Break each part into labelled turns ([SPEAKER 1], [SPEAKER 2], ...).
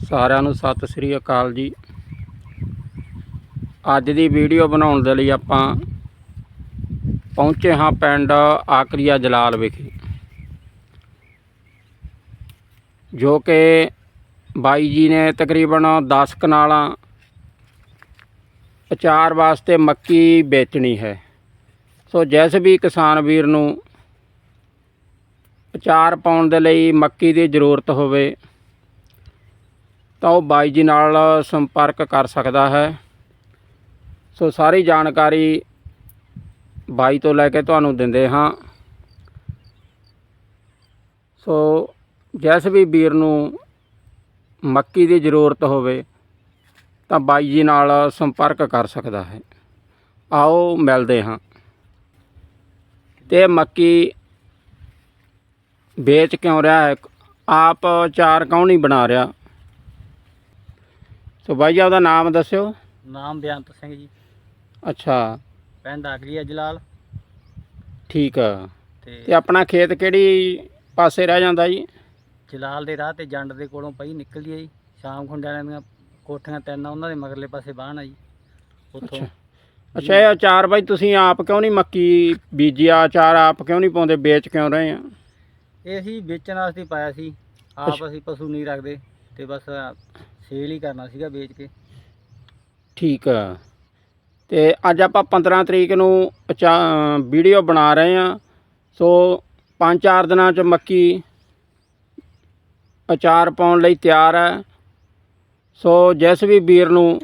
[SPEAKER 1] ਸਾਰਿਆਂ ਨੂੰ ਸਤਿ ਸ੍ਰੀ ਅਕਾਲ ਜੀ। ਅੱਜ ਦੀ ਵੀਡੀਓ ਬਣਾਉਣ ਦੇ ਲਈ ਆਪਾਂ ਪਹੁੰਚੇ ਹਾਂ ਪਿੰਡ ਆਕਰੀਆ ਜਲਾਲ ਵਿਖੇ, ਜੋ ਕਿ ਬਾਈ ਜੀ ਨੇ ਤਕਰੀਬਨ 10 ਕਨਾਲਾਂ ਅਚਾਰ ਵਾਸਤੇ ਮੱਕੀ ਵੇਚਣੀ ਹੈ। ਸੋ ਜਿਸ ਵੀ ਕਿਸਾਨ ਵੀਰ ਨੂੰ ਅਚਾਰ ਪਾਉਣ ਦੇ ਲਈ ਮੱਕੀ ਦੀ ਜ਼ਰੂਰਤ ਹੋਵੇ ਤਾਂ ਉਹ ਬਾਈ ਜੀ ਨਾਲ ਸੰਪਰਕ ਕਰ ਸਕਦਾ ਹੈ। ਸੋ ਸਾਰੀ ਜਾਣਕਾਰੀ ਬਾਈ ਤੋਂ ਲੈ ਕੇ ਤੁਹਾਨੂੰ ਦਿੰਦੇ ਹਾਂ। ਸੋ ਜਿਸ ਵੀ ਵੀਰ ਨੂੰ ਮੱਕੀ ਦੀ ਜ਼ਰੂਰਤ ਹੋਵੇ ਤਾਂ ਬਾਈ ਜੀ ਨਾਲ ਸੰਪਰਕ ਕਰ ਸਕਦਾ ਹੈ। ਆਓ ਮਿਲਦੇ ਹਾਂ। ਤੇ ਮੱਕੀ ਵੇਚ ਕਿਉਂ ਰਿਹਾ ਹੈ? ਆਪ ਚਾਰ ਕੌਣ ਨਹੀਂ ਬਣਾ ਰਿਹਾ? ਸੋ ਬਾਈ ਜੀ ਉਹਦਾ ਨਾਮ ਦੱਸਿਓ।
[SPEAKER 2] ਨਾਮ ਬੇਅੰਤ ਸਿੰਘ ਜੀ।
[SPEAKER 1] ਅੱਛਾ।
[SPEAKER 2] ਪਿੰਡ ਆਗਰੀਆ ਜਲਾਲ।
[SPEAKER 1] ਠੀਕ ਆ।
[SPEAKER 2] ਤੇ
[SPEAKER 1] ਤੇ ਆਪਣਾ ਖੇਤ ਕਿਹੜੀ ਪਾਸੇ ਰਹਿ ਜਾਂਦਾ ਜੀ?
[SPEAKER 2] ਜਲਾਲ ਦੇ ਰਾਹ ਤੇ ਜੰਡ ਦੇ ਕੋਲੋਂ ਪਈ ਨਿਕਲਦੀ ਹੈ ਜੀ। ਸ਼ਾਮ ਖੁੰਡਿਆਂ ਦੀਆਂ ਕੋਠੀਆਂ ਤਿੰਨ ਆ, ਉਹਨਾਂ ਦੇ ਮਗਰਲੇ ਪਾਸੇ ਬਾਹਣ ਆ ਜੀ। ਉੱਥੋਂ
[SPEAKER 1] ਅੱਛਾ। ਇਹ ਅਚਾਰ ਬਾਈ ਤੁਸੀਂ ਆਪ ਕਿਉਂ ਨਹੀਂ ਮੱਕੀ ਬੀਜਿਆ ਅਚਾਰ ਆਪ ਕਿਉਂ ਨਹੀਂ ਪਾਉਂਦੇ? ਵੇਚ ਕਿਉਂ ਰਹੇ ਆ?
[SPEAKER 2] ਇਹ ਅਸੀਂ ਵੇਚਣ ਵਾਸਤੇ ਪਾਇਆ ਸੀ। ਆਪ
[SPEAKER 1] ਅੱਛਾ। ਅਸੀਂ
[SPEAKER 2] ਪਸ਼ੂ ਨਹੀਂ ਰੱਖਦੇ। ਤੇ ਬਸ ਸੇਲ ਹੀ ਕਰਨਾ ਸੀਗਾ ਵੇਚ ਕੇ।
[SPEAKER 1] ਠੀਕ ਆ। ਤੇ ਅੱਜ ਆਪਾਂ 15 ਤਰੀਕ ਨੂੰ ਵੀਡੀਓ ਬਣਾ ਰਹੇ ਆ। ਸੋ 5-4 ਦਿਨਾਂ ਚ ਮੱਕੀ ਅਚਾਰ ਪਾਉਣ ਲਈ ਤਿਆਰ ਹੈ ਸੋ ਜਿਸ ਵੀ ਵੀਰ ਨੂੰ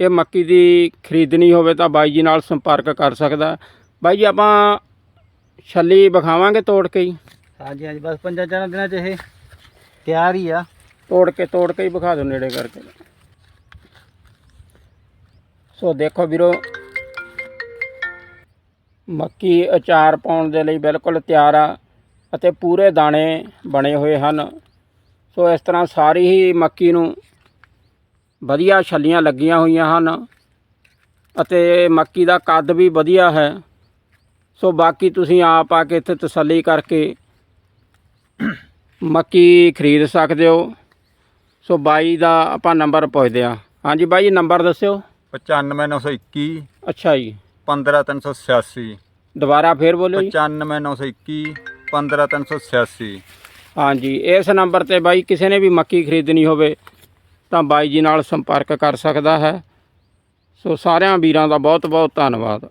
[SPEAKER 1] ਇਹ ਮੱਕੀ ਦੀ ਖਰੀਦਣੀ ਹੋਵੇ ਤਾਂ ਬਾਈ ਜੀ ਨਾਲ ਸੰਪਰਕ ਕਰ ਸਕਦਾ। ਬਾਈ ਜੀ ਆਪਾਂ ਛੱਲੀ ਵਿਖਾਵਾਂਗੇ ਤੋੜ ਕੇ ਹੀ।
[SPEAKER 2] ਹਾਂਜੀ ਹਾਂਜੀ ਬਸ ਪੰਜਾਂ ਚਾਰਾਂ ਦਿਨਾਂ ਚ ਇਹ ਤਿਆਰ ਹੀ ਆ।
[SPEAKER 1] ਤੋੜ ਕੇ ਤੋੜ ਕੇ ਹੀ ਵਿਖਾ ਦਿਓ ਨੇੜੇ ਕਰਕੇ। ਸੋ ਦੇਖੋ ਵੀਰੋ, ਮੱਕੀ ਅਚਾਰ ਪਾਉਣ ਦੇ ਲਈ ਬਿਲਕੁਲ ਤਿਆਰ ਆ ਅਤੇ ਪੂਰੇ ਦਾਣੇ ਬਣੇ ਹੋਏ ਹਨ। ਸੋ ਇਸ ਤਰ੍ਹਾਂ ਸਾਰੀ ਹੀ ਮੱਕੀ ਨੂੰ ਵਧੀਆ ਛੱਲੀਆਂ ਲੱਗੀਆਂ ਹੋਈਆਂ ਹਨ ਅਤੇ ਮੱਕੀ ਦਾ ਕੱਦ ਵੀ ਵਧੀਆ ਹੈ। ਸੋ ਬਾਕੀ ਤੁਸੀਂ ਆਪ ਆ ਕੇ ਇੱਥੇ ਤਸੱਲੀ ਕਰਕੇ ਮੱਕੀ ਖਰੀਦ ਸਕਦੇ ਹੋ। ਸੋ ਬਾਈ ਦਾ ਆਪਾਂ ਨੰਬਰ ਪੁੱਛਦੇ ਆ ਹਾਂਜੀ ਬਾਈ ਜੀ ਨੰਬਰ ਦੱਸਿਓ।
[SPEAKER 3] 95921
[SPEAKER 1] ਅੱਛਾ ਜੀ।
[SPEAKER 3] 15386
[SPEAKER 1] ਦੁਬਾਰਾ ਫੇਰ ਬੋਲਿਓ ਜੀ।
[SPEAKER 3] 95921 15386
[SPEAKER 1] ਹਾਂਜੀ ਇਸ ਨੰਬਰ ਤੇ ਬਾਈ ਕਿਸੇ ਨੇ ਵੀ ਮੱਕੀ ਖਰੀਦਣੀ ਹੋਵੇ ਤਾਂ ਬਾਈ ਜੀ ਨਾਲ ਸੰਪਰਕ ਕਰ ਸਕਦਾ ਹੈ। ਸੋ ਸਾਰਿਆਂ ਵੀਰਾਂ ਦਾ ਬਹੁਤ ਬਹੁਤ ਧੰਨਵਾਦ।